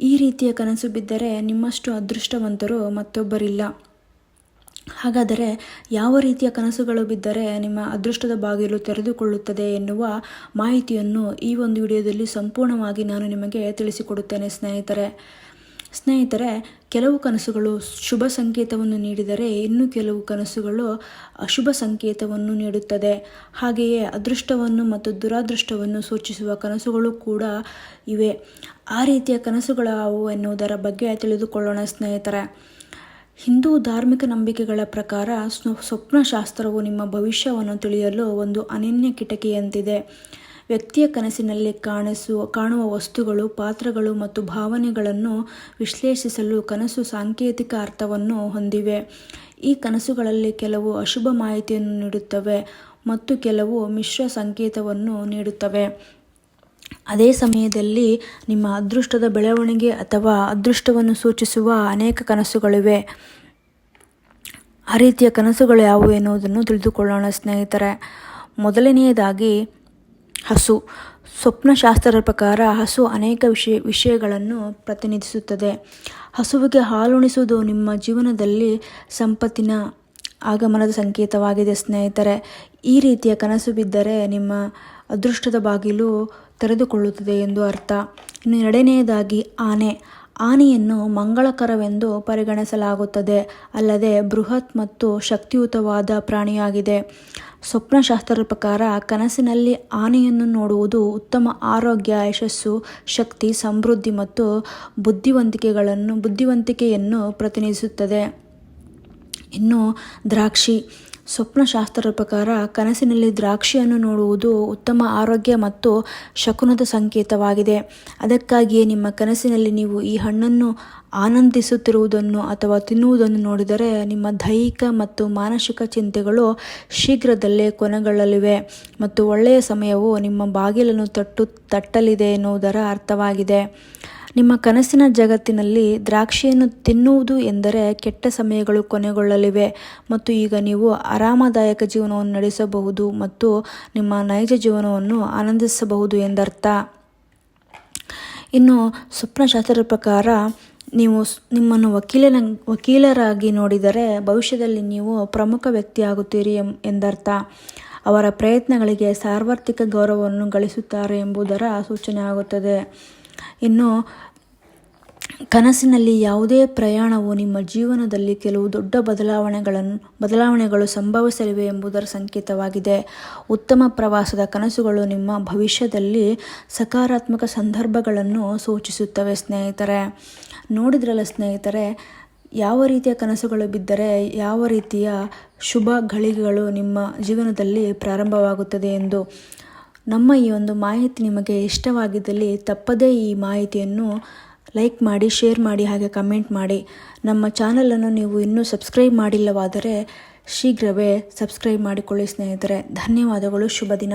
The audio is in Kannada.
ಈ ರೀತಿಯ ಕನಸು ಬಿದ್ದರೆ ನಿಮ್ಮಷ್ಟು ಅದೃಷ್ಟವಂತರು ಮತ್ತೊಬ್ಬರಿಲ್ಲ. ಹಾಗಾದರೆ ಯಾವ ರೀತಿಯ ಕನಸುಗಳು ಬಿದ್ದರೆ ನಿಮ್ಮ ಅದೃಷ್ಟದ ಬಾಗಿಲು ತೆರೆದುಕೊಳ್ಳುತ್ತದೆ ಎನ್ನುವ ಮಾಹಿತಿಯನ್ನು ಈ ಒಂದು ವಿಡಿಯೋದಲ್ಲಿ ಸಂಪೂರ್ಣವಾಗಿ ನಾನು ನಿಮಗೆ ತಿಳಿಸಿಕೊಡುತ್ತೇನೆ ಸ್ನೇಹಿತರೆ. ಸ್ನೇಹಿತರೆ, ಕೆಲವು ಕನಸುಗಳು ಶುಭ ಸಂಕೇತವನ್ನು ನೀಡಿದರೆ ಇನ್ನು ಕೆಲವು ಕನಸುಗಳು ಅಶುಭ ಸಂಕೇತವನ್ನು ನೀಡುತ್ತದೆ. ಹಾಗೆಯೇ ಅದೃಷ್ಟವನ್ನು ಮತ್ತು ದುರಾದೃಷ್ಟವನ್ನು ಸೂಚಿಸುವ ಕನಸುಗಳು ಕೂಡ ಇವೆ. ಆ ರೀತಿಯ ಕನಸುಗಳಾವು ಎನ್ನುವುದರ ಬಗ್ಗೆ ತಿಳಿದುಕೊಳ್ಳೋಣ ಸ್ನೇಹಿತರೆ. ಹಿಂದೂ ಧಾರ್ಮಿಕ ನಂಬಿಕೆಗಳ ಪ್ರಕಾರ ಸ್ವಪ್ನಶಾಸ್ತ್ರವು ನಿಮ್ಮ ಭವಿಷ್ಯವನ್ನು ತಿಳಿಯಲು ಒಂದು ಅನನ್ಯ ಕಿಟಕಿಯಂತಿದೆ. ವ್ಯಕ್ತಿಯ ಕನಸಿನಲ್ಲಿ ಕಾಣಿಸುವ ಕಾಣುವ ವಸ್ತುಗಳು, ಪಾತ್ರಗಳು ಮತ್ತು ಭಾವನೆಗಳನ್ನು ವಿಶ್ಲೇಷಿಸಲು ಕನಸು ಸಾಂಕೇತಿಕ ಅರ್ಥವನ್ನು ಹೊಂದಿವೆ. ಈ ಕನಸುಗಳಲ್ಲಿ ಕೆಲವು ಅಶುಭ ಮಾಹಿತಿಯನ್ನು ನೀಡುತ್ತವೆ ಮತ್ತು ಕೆಲವು ಮಿಶ್ರ ಸಂಕೇತವನ್ನು ನೀಡುತ್ತವೆ. ಅದೇ ಸಮಯದಲ್ಲಿ ನಿಮ್ಮ ಅದೃಷ್ಟದ ಬೆಳವಣಿಗೆ ಅಥವಾ ಅದೃಷ್ಟವನ್ನು ಸೂಚಿಸುವ ಅನೇಕ ಕನಸುಗಳಿವೆ. ಆ ರೀತಿಯ ಕನಸುಗಳು ಯಾವುವು ಎನ್ನುವುದನ್ನು ತಿಳಿದುಕೊಳ್ಳೋಣ ಸ್ನೇಹಿತರೆ. ಮೊದಲನೆಯದಾಗಿ ಹಸು. ಸ್ವಪ್ನಶಾಸ್ತ್ರದ ಪ್ರಕಾರ ಹಸು ಅನೇಕ ವಿಷಯ ವಿಷಯಗಳನ್ನು ಪ್ರತಿನಿಧಿಸುತ್ತದೆ. ಹಸುವಿಗೆ ಹಾಲುಣಿಸುವುದು ನಿಮ್ಮ ಜೀವನದಲ್ಲಿ ಸಂಪತ್ತಿನ ಆಗಮನದ ಸಂಕೇತವಾಗಿದೆ, ಸ್ನೇಹಿತರೆ. ಈ ರೀತಿಯ ಕನಸು ಬಿದ್ದರೆ ನಿಮ್ಮ ಅದೃಷ್ಟದ ಬಾಗಿಲು ತೆರೆದುಕೊಳ್ಳುತ್ತದೆ ಎಂದು ಅರ್ಥ. ಇನ್ನು ಎರಡನೆಯದಾಗಿ ಆನೆ. ಆನೆಯನ್ನು ಮಂಗಳಕರವೆಂದು ಪರಿಗಣಿಸಲಾಗುತ್ತದೆ, ಅಲ್ಲದೆ ಬೃಹತ್ ಮತ್ತು ಶಕ್ತಿಯುತವಾದ ಪ್ರಾಣಿಯಾಗಿದೆ. ಸ್ವಪ್ನಶಾಸ್ತ್ರದ ಪ್ರಕಾರ ಕನಸಿನಲ್ಲಿ ಆನೆಯನ್ನು ನೋಡುವುದು ಉತ್ತಮ ಆರೋಗ್ಯ ಯಶಸ್ಸು ಶಕ್ತಿ ಸಮೃದ್ಧಿ ಮತ್ತು ಬುದ್ಧಿವಂತಿಕೆಗಳನ್ನು ಬುದ್ಧಿವಂತಿಕೆಯನ್ನು ಪ್ರತಿನಿಧಿಸುತ್ತದೆ. ಇನ್ನು ದ್ರಾಕ್ಷಿ. ಸ್ವಪ್ನಶಾಸ್ತ್ರದ ಪ್ರಕಾರ ಕನಸಿನಲ್ಲಿ ದ್ರಾಕ್ಷಿಯನ್ನು ನೋಡುವುದು ಉತ್ತಮ ಆರೋಗ್ಯ ಮತ್ತು ಶಕುನದ ಸಂಕೇತವಾಗಿದೆ. ಅದಕ್ಕಾಗಿಯೇ ನಿಮ್ಮ ಕನಸಿನಲ್ಲಿ ನೀವು ಈ ಹಣ್ಣನ್ನು ಆನಂದಿಸುತ್ತಿರುವುದನ್ನು ಅಥವಾ ತಿನ್ನುವುದನ್ನು ನೋಡಿದರೆ ನಿಮ್ಮ ದೈಹಿಕ ಮತ್ತು ಮಾನಸಿಕ ಚಿಂತೆಗಳು ಶೀಘ್ರದಲ್ಲೇ ಕೊನೆಗೊಳ್ಳಲಿವೆ ಮತ್ತು ಒಳ್ಳೆಯ ಸಮಯವು ನಿಮ್ಮ ಬಾಗಿಲನ್ನು ತಟ್ಟು, ತಟ್ಟಲಿದೆ ಎನ್ನುವುದರ ಅರ್ಥವಾಗಿದೆ. ನಿಮ್ಮ ಕನಸಿನ ಜಗತ್ತಿನಲ್ಲಿ ದ್ರಾಕ್ಷಿಯನ್ನು ತಿನ್ನುವುದು ಎಂದರೆ ಕೆಟ್ಟ ಸಮಯಗಳು ಕೊನೆಗೊಳ್ಳಲಿವೆ. ಮತ್ತು ಈಗ ನೀವು ಆರಾಮದಾಯಕ ಜೀವನವನ್ನು ನಡೆಸಬಹುದು ಮತ್ತು ನಿಮ್ಮ ನೈಜ ಜೀವನವನ್ನು ಆನಂದಿಸಬಹುದು ಎಂದರ್ಥ. ಇನ್ನು ಸ್ವಪ್ನಶಾಸ್ತ್ರದ ಪ್ರಕಾರ, ನೀವು ನಿಮ್ಮನ್ನು ವಕೀಲನ ವಕೀಲರಾಗಿ ನೋಡಿದರೆ ಭವಿಷ್ಯದಲ್ಲಿ ನೀವು ಪ್ರಮುಖ ವ್ಯಕ್ತಿಯಾಗುತ್ತೀರಿ ಎಂದರ್ಥ. ಅವರ ಪ್ರಯತ್ನಗಳಿಗೆ ಸಾರ್ವತ್ರಿಕ ಗೌರವವನ್ನು ಗಳಿಸುತ್ತಾರೆ ಎಂಬುದರ ಸೂಚನೆ ಆಗುತ್ತದೆ. ಇನ್ನು ಕನಸಿನಲ್ಲಿ ಯಾವುದೇ ಪ್ರಯಾಣವು ನಿಮ್ಮ ಜೀವನದಲ್ಲಿ ಕೆಲವು ದೊಡ್ಡ ಬದಲಾವಣೆಗಳನ್ನು, ಬದಲಾವಣೆಗಳು ಸಂಭವಿಸಲಿವೆ ಎಂಬುದರ ಸಂಕೇತವಾಗಿದೆ. ಉತ್ತಮ ಪ್ರವಾಸದ ಕನಸುಗಳು ನಿಮ್ಮ ಭವಿಷ್ಯದಲ್ಲಿ ಸಕಾರಾತ್ಮಕ ಸಂದರ್ಭಗಳನ್ನು ಸೂಚಿಸುತ್ತವೆ, ಸ್ನೇಹಿತರೆ. ನೋಡಿದ್ರಲ್ಲ ಸ್ನೇಹಿತರೆ, ಯಾವ ರೀತಿಯ ಕನಸುಗಳು ಬಿದ್ದರೆ ಯಾವ ರೀತಿಯ ಶುಭ ಘಳಿಗೆಗಳು ನಿಮ್ಮ ಜೀವನದಲ್ಲಿ ಪ್ರಾರಂಭವಾಗುತ್ತದೆ ಎಂದು. ನಮ್ಮ ಈ ಒಂದು ಮಾಹಿತಿ ನಿಮಗೆ ಇಷ್ಟವಾಗಿದ್ದಲ್ಲಿ ತಪ್ಪದೇ ಈ ಮಾಹಿತಿಯನ್ನು ಲೈಕ್ ಮಾಡಿ, ಶೇರ್ ಮಾಡಿ ಹಾಗೆ ಕಮೆಂಟ್ ಮಾಡಿ. ನಮ್ಮ ಚಾನಲನ್ನು ನೀವು ಇನ್ನೂ ಸಬ್ಸ್ಕ್ರೈಬ್ ಮಾಡಿಲ್ಲವಾದರೆ ಶೀಘ್ರವೇ ಸಬ್ಸ್ಕ್ರೈಬ್ ಮಾಡಿಕೊಳ್ಳಿ ಸ್ನೇಹಿತರೆ. ಧನ್ಯವಾದಗಳು, ಶುಭ ದಿನ.